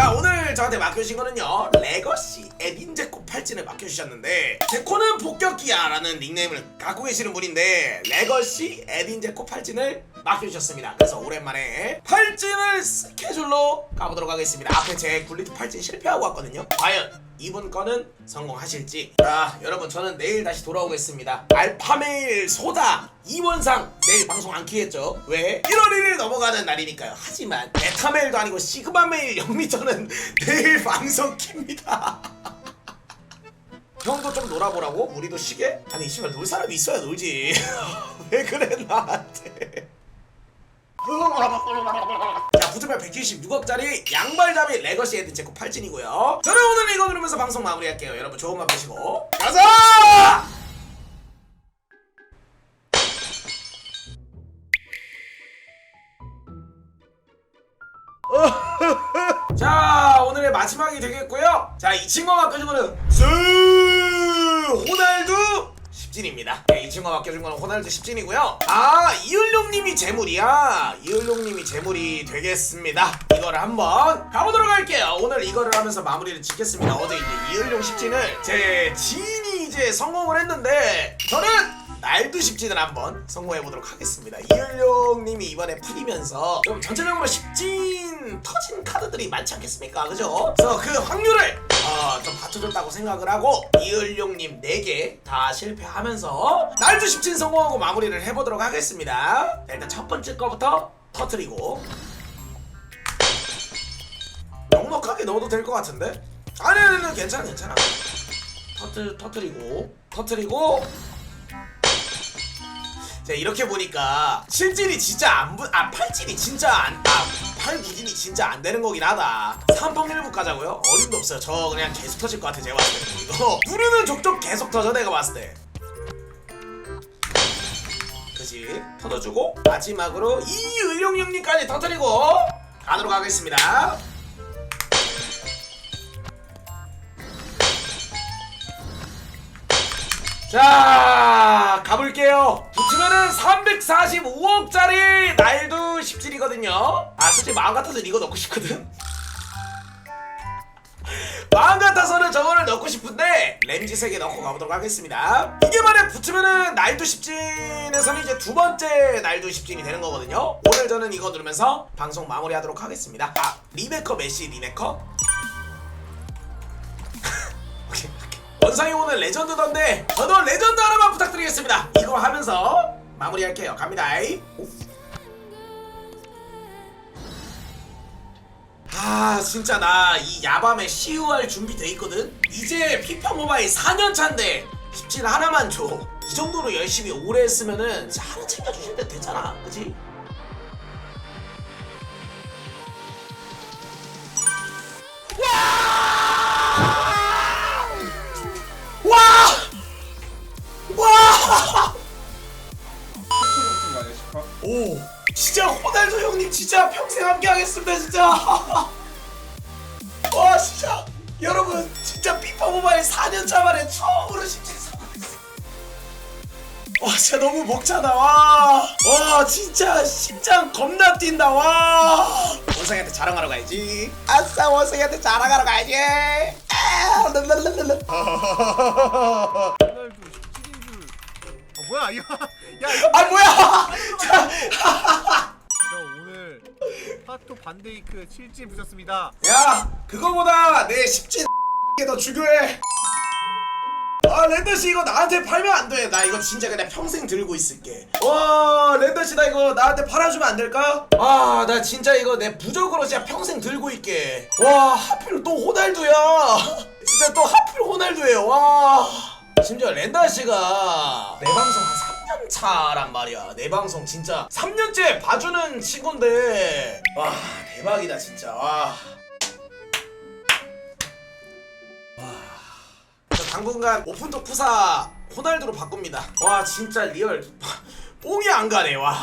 자 오늘 저한테 맡겨주신 거는요 레거시 에딘제코 팔진을 맡겨주셨는데 제코는 폭격기야 라는 닉네임을 갖고 계시는 분인데 레거시 에딘제코 팔진을 맡겨주셨습니다. 그래서 오랜만에 팔진을 스케줄로 가보도록 하겠습니다. 앞에 제 굴리트 팔진 실패하고 왔거든요. 과연 이분 거는 성공하실지. 자 여러분 저는 내일 다시 돌아오겠습니다. 알파메일 소다 이원상 내일 방송 안 키겠죠? 왜? 1월 1일 넘어가는 날이니까요. 하지만 베타메일도 아니고 시그마메일 영미저는 내일 방송 킵니다. 형도 좀 놀아보라고? 우리도 쉬게? 아니 씨발 놀 사람이 있어야 놀지. 왜 그래 나한테 자 구두발 176억짜리 양발잡이 레거시 헤드 체코 팔진이고요. 저는 오늘 이거 누르면서 방송 마무리할게요. 여러분 좋은 밤 되시고. 가자! 자 오늘의 마지막이 되겠고요. 자 이 친구가 스 호날두 10진입니다. 네, 이 친구가 맡겨준 거는 호날두 10진이고요. 아 이을룡님이 재물이야. 이을룡님이 재물이 되겠습니다. 이거를 한번 가보도록 할게요. 오늘 이거를 하면서 마무리를 짓겠습니다. 어제 이제 이을룡 10진을 제 지인이 이제 성공을 했는데 저는 날도 10진을 한번 성공해 보도록 하겠습니다. 이을룡님이 이번에 풀이면서 좀 전체적으로 10진 터진 카드들이 많지 않겠습니까? 그죠? 그래서 그 확률을 어, 좀 받쳐줬다고 생각을 하고 이을룡님 4개 다 실패하면서 날도 10진 성공하고 마무리를 해보도록 하겠습니다. 자, 일단 첫 번째 거부터 터트리고. 넉넉하게 넣어도 될 것 같은데? 아니 아니 아니 괜찮아 괜찮아. 터트, 터트리고 터트리고. 자 이렇게 보니까 실질이 진짜 안 부, 아 팔질이 진짜 안, 아 팔구진이 진짜 안 되는 거긴 하다. 3펑 1부 가자고요? 어림도 없어요. 저 그냥 계속 터질 것 같아 제가 봤을 때 이거. 누르는 족족 계속 터져 내가 봤을 때. 그지? 터져주고 마지막으로 이 의룡 형님까지 터뜨리고 가도록 하겠습니다 자 가볼게요. 붙으면은 345억짜리 날도 17이거든요. 아 솔직히 마음 같아서 이거 넣고 싶거든? 마음 같아서는 저거를 넣고 싶은데 램지 3개 넣고 가보도록 하겠습니다. 이게 만약 붙으면은 날도 10진에서는 이제 두 번째 날도 10진이 되는 거거든요. 오늘 저는 이거 누르면서 방송 마무리하도록 하겠습니다. 아 리메커 메시 리메커 원상이 오늘 레전드던데 저도 레전드 하나만 부탁드리겠습니다. 이거 하면서 마무리할게요. 갑니다. 아 진짜 나 이 야밤에 시우할 준비돼 있거든? 이제 피파 모바일 4년 차인데 17 하나만 줘 이 정도로 열심히 오래 했으면은 하나 챙겨주실 때 됐잖아. 그치? 평생 함께 하겠습니다 진짜. 와 진짜. 여러분 진짜 피파 모바일 4년차 만에 처음으로 성공했어. 와 진짜 너무 벅차다 와, 와 진짜 심장 겁나 뛴다. 와. 원상이한테 자랑하러 가야지. 아싸 원상이한테 자랑하러 가야지. 아, 랄랄랄랄라. 호날두 17인 줄. 아 뭐야 이거? 야 이거 아 뭐야? 자, 파토 반데이크 7진 부셨습니다. 야 그거보다 내 10진 더 중요해. 아 랜더씨 이거 나한테 팔면 안 돼. 나 이거 진짜 그냥 평생 들고 있을게. 와 랜더씨 나 이거 나한테 팔아주면 안 될까? 아 나 진짜 이거 내 부적으로 진짜 평생 들고 있게. 와 하필 또 호날두야. 진짜 또 하필 호날두예요. 와. 심지어 랜더씨가 내 방송 한 3년 차란 말이야. 내 방송 진짜 3년째 봐주는 친구인데. 와 대박이다 진짜. 와. 저 당분간 오픈톡 푸사 호날두로 바꿉니다. 와 진짜 리얼. 뽕이 안 가네. 와.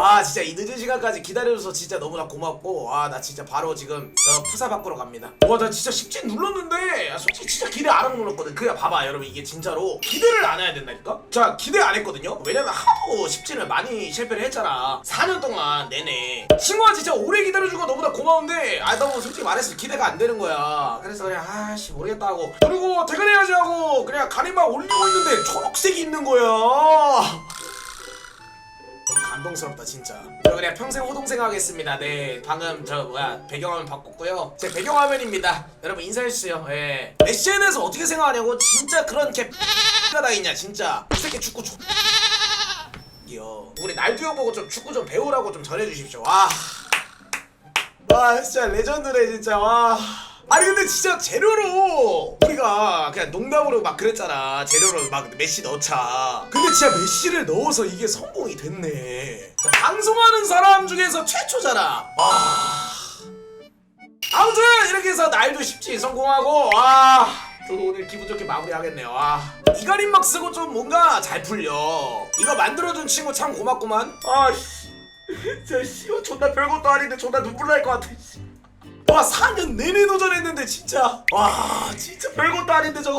아 진짜 이 늦은 시간까지 기다려줘서 진짜 너무나 고맙고 아 나 진짜 바로 지금 저 푸사 바꾸러 갑니다. 와 나 진짜 10진 눌렀는데 아, 솔직히 진짜 기대 안 하고 눌렀거든. 그냥 봐봐 여러분 이게 진짜로 기대를 안 해야 된다니까? 자 기대 안 했거든요. 왜냐면 하도 10진을 많이 실패를 했잖아. 4년 동안 내내. 친구가 진짜 오래 기다려준 거 너무나 고마운데 아 너무 솔직히 말해서 기대가 안 되는 거야. 그래서 그냥 아씨 모르겠다 하고. 그리고 퇴근해야지 하고 그냥 가림막 올리고 있는데 초록색이 있는 거야 감동스럽다 진짜. 저 그냥 평생 호동생 하겠습니다. 네 방금 저 뭐야 배경화면 바꿨고요. 제 배경화면입니다. 여러분 인사해주세요. 예. SN에서 어떻게 생각하냐고? 진짜 그런 개 X가 다 있냐 진짜. 이 새끼 축구 족 이요. 우리 형 보고 좀 축구 좀 배우라고 좀 전해주십시오. 와. 와 진짜 레전드네 진짜. 와 아니 근데 진짜 재료로 우리가 그냥 농담으로 막 그랬잖아. 재료로 막 메시 넣자. 근데 진짜 메시를 넣어서 이게 성공이 됐네. 방송하는 사람 중에서 최초잖아. 와. 아무튼 이렇게 해서 날도 쉽지 성공하고 와. 저도 오늘 기분 좋게 마무리하겠네요. 와. 이가림 막 쓰고 좀 뭔가 잘 풀려. 이거 만들어준 친구 참 고맙구만. 아씨. 진짜 씨발 존나 별것도 아닌데 존나 눈물 날 것 같아 씨. 와 4년 내내 도전했는데 진짜. 와 진짜 별것도 아닌데 저거.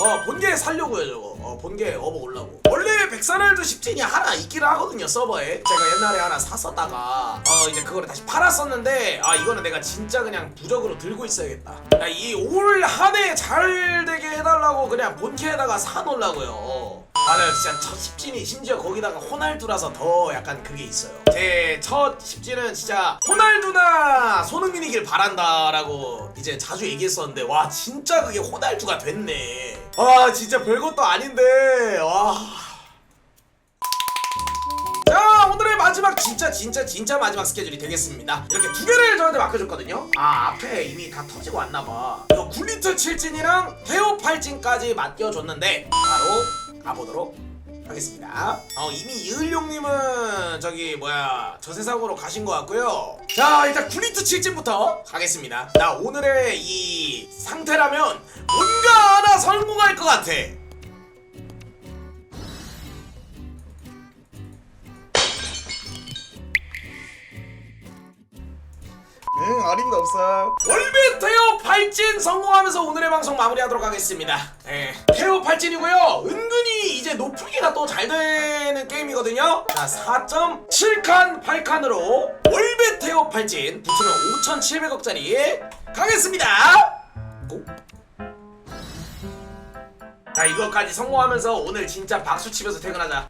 어 본계 살려고요 저거. 어 본계 업어 올라고. 원래 백사날도 10진이 하나 있긴 하거든요 서버에. 제가 옛날에 하나 샀었다가 어 이제 그거를 다시 팔았었는데 아 이거는 내가 진짜 그냥 부적으로 들고 있어야겠다. 이 올 한 해 잘 되게 해달라고 그냥 본캐에다가 사놓으려고요 맞아요 진짜 첫 10진이 심지어 거기다가 호날두라서 더 약간 그게 있어요. 제첫 10진은 진짜 호날두나 손흥민이길 바란다라고 이제 자주 얘기했었는데 와 진짜 그게 호날두가 됐네. 와 진짜 별것도 아닌데. 와. 자 오늘의 마지막 진짜 진짜 진짜 마지막 스케줄이 되겠습니다. 이렇게 두 개를 저한테 맡겨줬거든요. 아 앞에 이미 다 터지고 왔나봐. 이거 9리터 7진이랑 태오 8진까지 맡겨줬는데 바로 가보도록 하겠습니다. 어 이미 이을용님은 저기 뭐야 저 세상으로 가신 것 같고요. 자 일단 9리터 7진부터 가겠습니다. 나 오늘의 이 상태라면 뭔가 하나 성공할 것 같아. 응 어림도 없어 월배 태오 팔진 성공하면서 오늘의 방송 마무리하도록 하겠습니다. 예. 태오 팔진이고요. 은근히 이제 높이기가 또 잘 되는 게임이거든요. 자, 4.7칸 8칸으로 월배 태오 팔진 붙으면 5,700억짜리 가겠습니다. 고. 자, 이거까지 성공하면서 오늘 진짜 박수 치면서 퇴근하자.